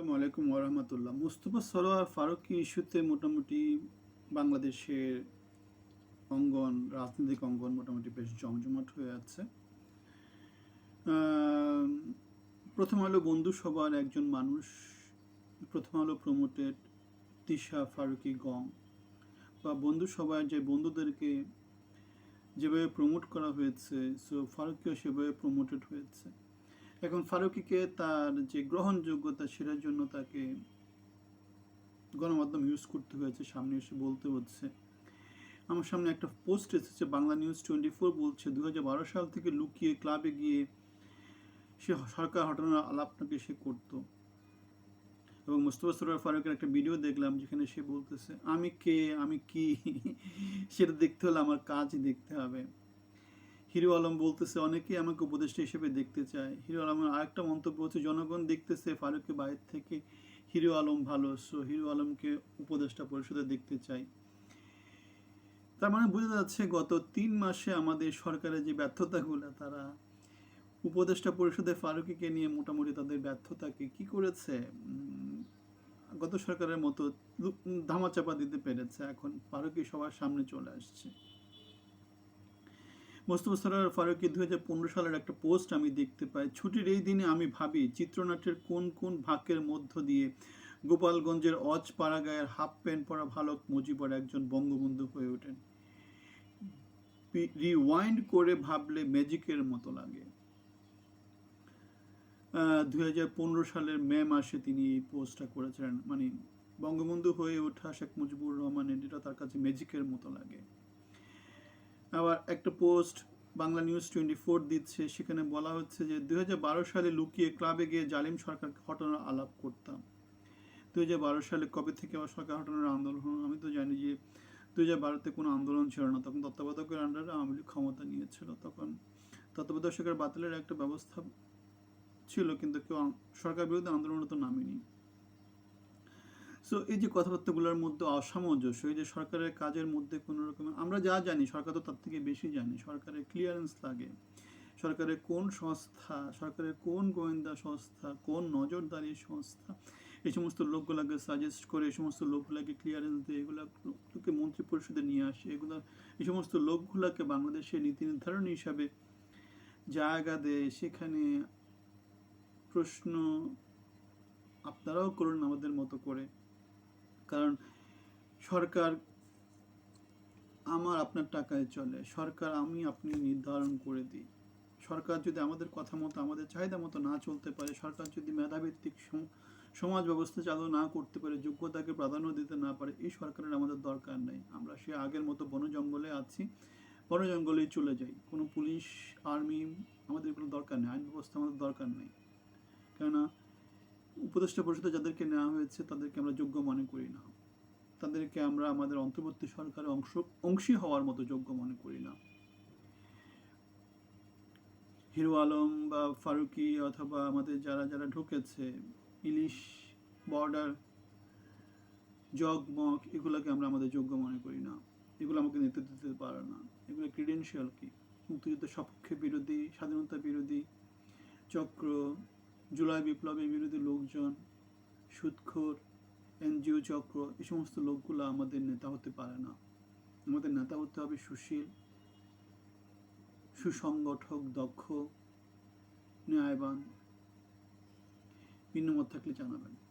আসসালামু আলাইকুম ওরহামতুল্লাহ মুস্তফা সরোয়ার ফারুকি ইস্যুতে মোটামুটি বাংলাদেশের অঙ্গন, রাজনৈতিক অঙ্গন মোটামুটি বেশ জমজমাট হয়ে আছে। প্রথম আলো বন্ধু সবার একজন মানুষ, প্রথম আলো প্রমোটেড তিশা ফারুকি গং। বা বন্ধু সবার যে বন্ধুদেরকে যেভাবে প্রমোট করা হয়েছে সো ফারুকিও সেভাবে প্রমোটেড হয়েছে। এখন ফারুকিকে তার যে গ্রহণযোগ্যতা সেটার জন্য তাকে গণমাধ্যম ইউজ করতে হয়েছে, সামনে এসে বলতে হচ্ছে। আমার সামনে একটা পোস্ট এসেছে, বাংলা নিউজ টোয়েন্টি ফোর বলছে দুই হাজার বারো সাল থেকে লুকিয়ে ক্লাবে গিয়ে সে সরকার হটানোর আলাপ নাকি সে করতো। এবং মুস্তফা সরোয়ার ফারুকের একটা ভিডিও দেখলাম, যেখানে সে বলতেছে, আমি কে? আমি কি? সেটা দেখতে হলে আমার কাজই দেখতে হবে। হিরো আলম বলতেছে, অনেকেই আমাকে উপদেষ্টা হিসেবে দেখতে চায়। হিরো আলমের আরেকটা মন্তব্য হচ্ছে, জনগণ দেখতেছে ফারুকের বাইরে থেকে হিরো আলম ভালো, সো হিরো আলমকে উপদেষ্টা পরিষদে দেখতে চাই। তার মানে বোঝা যাচ্ছে, গত তিন মাসে আমাদের সরকারের যে ব্যর্থতাগুলো, তারা উপদেষ্টা পরিষদে ফারুকিকে নিয়ে মোটামুটি তাদের ব্যর্থতাকে কি করেছে? গত সরকারের মতো ধামাচাপা দিতে পেরেছে। এখন ফারুকি সবার সামনে চলে আসছে। মোস্তফা দু হাজার পনেরো সালের একটা পোস্ট আমি দেখতে পাই। ছুটির এই দিনে আমি ভাবি, চিত্রনাট্যের কোন কোন ভাগ্যের মধ্য দিয়ে গোপালগঞ্জের অজ পাড়াগায়ের হাফ প্যান্ট পরা ভালক মুজিবর একজন বঙ্গবন্ধু হয়ে ওঠেন। রিওয়াইন্ড করে ভাবলে ম্যাজিকের মতো লাগে। দুই হাজার পনেরো সালের মে মাসে তিনি এই পোস্টটা করেছিলেন। মানে বঙ্গবন্ধু হয়ে ওঠা শেখ মুজিবুর রহমানের এটা তার কাছে ম্যাজিকের মতো লাগে। আবার একটা post Bangla news twenty four দিচ্ছে, সেখানে বলা হচ্ছে যে দু হাজার বারো সালে লুকিয়ে ক্লাবে গিয়ে জালিম সরকারকে হটানোর আলাপ করতাম। দুই হাজার বারো সালে কবে থেকে আবার সরকার হটানোর আন্দোলন? আমি তো জানি যে দু হাজার বারোতে কোনো আন্দোলন ছিল না। তখন তত্ত্বাবধায়কের আন্ডারে আওয়ামী লীগ ক্ষমতা নিয়েছিল। তখন তত্ত্বাবধায়ক সরকার বাতিলের একটা ব্যবস্থা ছিল, কিন্তু কেউ সরকার বিরুদ্ধে আন্দোলনে তো নামেনি। সো এই যে কথাবার্তাগুলোর মধ্যে অসামঞ্জস্য, এই যে সরকারের কাজের মধ্যে কোনো রকমের আমরা যা জানি, সরকার তো তার থেকে বেশি জানি, সরকারের ক্লিয়ারেন্স লাগে। সরকারের কোন সংস্থা, সরকারের কোন গোয়েন্দা সংস্থা, কোন নজরদারি সংস্থা, এই সমস্ত লোকগুলোকে সাজেস্ট করে, এই সমস্ত লোকগুলোকে ক্লিয়ারেন্স দিয়ে এগুলোকে মন্ত্রী পরিষদে নিয়ে আসে, এগুলো, এই সমস্ত লোকগুলোকে বাংলাদেশের নীতি নির্ধারণ হিসাবে জায়গা দেয়। সেখানে প্রশ্ন আপনারাও করুন আমাদের মতো করে। কারণ সরকার আমার আপনার টাকায় চলে। সরকার আমি আপনি নির্ধারণ করে দিই। সরকার যদি আমাদের কথা মতো, আমাদের চাহিদা মতো না চলতে পারে, সরকার যদি মেধাভিত্তিক সমাজ ব্যবস্থা চালু না করতে পারে, যোগ্যতাকে প্রাধান্য দিতে না পারে, এই সরকারের আমাদের দরকার নেই। আমরা সে আগের মতো বন জঙ্গলে আছি, বন জঙ্গলেই চলে যাই। কোনো পুলিশ, আর্মি আমাদের কোনো দরকার নেই, আইন ব্যবস্থা আমাদের দরকার নেই। কেননা উপদেষ্টা পরিষদে যাদেরকে নেওয়া হয়েছে, তাদেরকে আমরা যোগ্য মনে করি না। তাদেরকে আমরা আমাদের অন্তর্বর্তী সরকারের অংশ, অংশী হওয়ার মতো যোগ্য মনে করি না। হিরো আলম বা ফারুকি অথবা আমাদের যারা যারা ঢুকেছে, ইলিশ বর্ডার, জগমগ, এগুলোকে আমরা আমাদের যোগ্য মনে করি না। এগুলো আমাকে নেতৃত্ব দিতে পারে না। এগুলো ক্রিডেন্সিয়াল কি? মুক্তিযুদ্ধের সপক্ষে বিরোধী, স্বাধীনতা বিরোধী, চক্র জুলাই বিপ্লবের বিরোধী লোকজন সুদখোর এনজিও চক্র, এই সমস্ত লোকগুলো আমাদের নেতা হতে পারে না। আমাদের নেতা হতে হবে সুশীল, সুসংগঠক, দক্ষ, ন্যায়বান। ভিন্ন মত থাকলে জানাবেন।